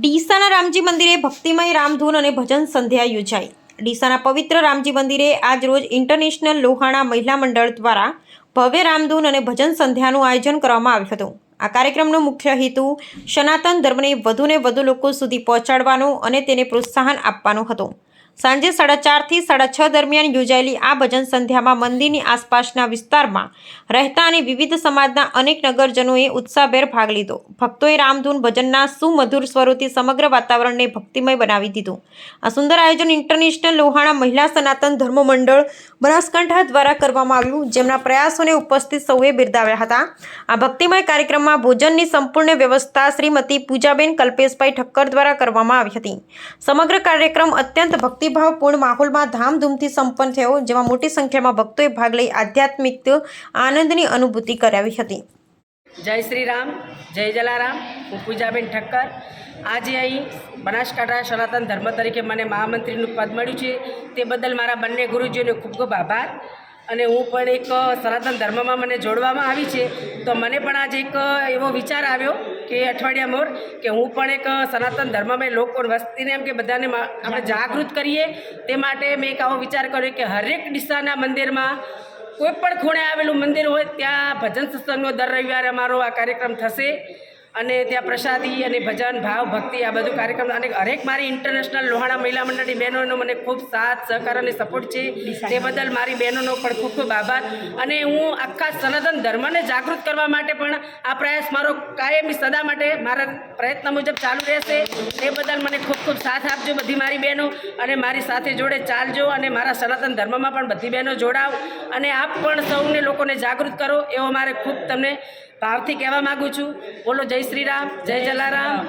ડીસાના રામજી મંદિરે ભક્તિમય રામધૂન અને ભજન સંધ્યા યોજાઈ. ડીસાના પવિત્ર રામજી મંદિરે આજ રોજ ઇન્ટરનેશનલ લોહાણા મહિલા મંડળ દ્વારા ભવ્ય રામધૂન અને ભજન સંધ્યાનું આયોજન કરવામાં આવ્યું હતું. આ કાર્યક્રમનો મુખ્ય હેતુ સનાતન ધર્મને વધુને વધુ લોકો સુધી પહોંચાડવાનો અને તેને પ્રોત્સાહન આપવાનો હતો. સાંજે સાડા ચારથી સાડા છ દરમિયાન યોજાયેલી આ ભજન સંધ્યામાં મંદિરની આસપાસના વિસ્તારમાં રહેતા અને વિવિધ સમાજના અનેક નગરજનોએ ઉત્સાહભેર ભાગ લીધો. ભક્તોએ રામધૂન ભજનના સુમધુર સ્વરોથી સમગ્ર વાતાવરણને ભક્તિમય બનાવી દીધું. આ સુંદર આયોજન ઇન્ટરનેશનલ લોહાણા મહિલા સનાતન ધર્મ મંડળ બનાસકાંઠા દ્વારા કરવામાં આવ્યું, જેમના પ્રયાસોને ઉપસ્થિત સૌએ બિરદાવ્યા હતા. આ ભક્તિમય કાર્યક્રમમાં ભોજનની સંપૂર્ણ વ્યવસ્થા શ્રીમતી પૂજાબેન કલ્પેશભાઈ ઠક્કર દ્વારા કરવામાં આવી હતી. સમગ્ર કાર્યક્રમ અત્યંત ભક્તિભાવપૂર્ણ માહોલમાં ધામધૂમથી સંપન્ન થયો, જેમાં મોટી સંખ્યામાં ભક્તોએ ભાગ લઈ આધ્યાત્મિક આનંદની અનુભૂતિ કરાવી હતી. જય શ્રી રામ જય જલારામ, હું પૂજાબેન ઠક્કર. આજે અહીં બનાસકાંઠા સનાતન ધર્મ તરીકે મને મહામંત્રીનું પદ મળ્યું છે. તે બદલ મારા બંને ગુરુજીઓને ખૂબ ખૂબ આભાર. અને હું પણ એક સનાતન ધર્મમાં મને જોડવામાં આવી છે. તો મને પણ આજે એક એવો વિચાર આવ્યો કે અઠવાડિયા મોર કે હું પણ એક સનાતન ધર્મમાં લોકો વસ્તીને એમ કે બધાને આપણે જાગૃત કરીએ. તે માટે મેં એક આવો વિચાર કર્યો કે હરેક દિશાના મંદિરમાં કોઈ પણ ખૂણે આવેલું મંદિર હોય, ત્યાં ભજન સત્સંગનો દર રવિવારે અમારો આ કાર્યક્રમ થશે. અને ત્યાં પ્રસાદી અને ભજન, ભાવ, ભક્તિ આ બધું કાર્યક્રમ અને હરેક મારી ઇન્ટરનેશનલ લોહાણા મહિલા મંડળની બહેનોનો મને ખૂબ સાથ, સહકાર અને સપોર્ટ છે. તે બદલ મારી બહેનોનો પણ ખૂબ ખૂબ આભાર. અને હું આખા સનાતન ધર્મને જાગૃત કરવા માટે પણ આ પ્રયાસ મારો કાયમી સદા માટે મારા પ્રયત્ન મુજબ ચાલુ રહેશે. તે બદલ મને ખૂબ ખૂબ સાથ આપજો બધી મારી બહેનો. અને મારી સાથે જોડે ચાલજો અને મારા સનાતન ધર્મમાં પણ બધી બહેનો જોડાવ. અને આપ પણ સૌને લોકોને જાગૃત કરો. એવો મારે ખૂબ તમને ભાવથી કહેવા માગું છું. બોલો જય શ્રી રામ જય જલારામ.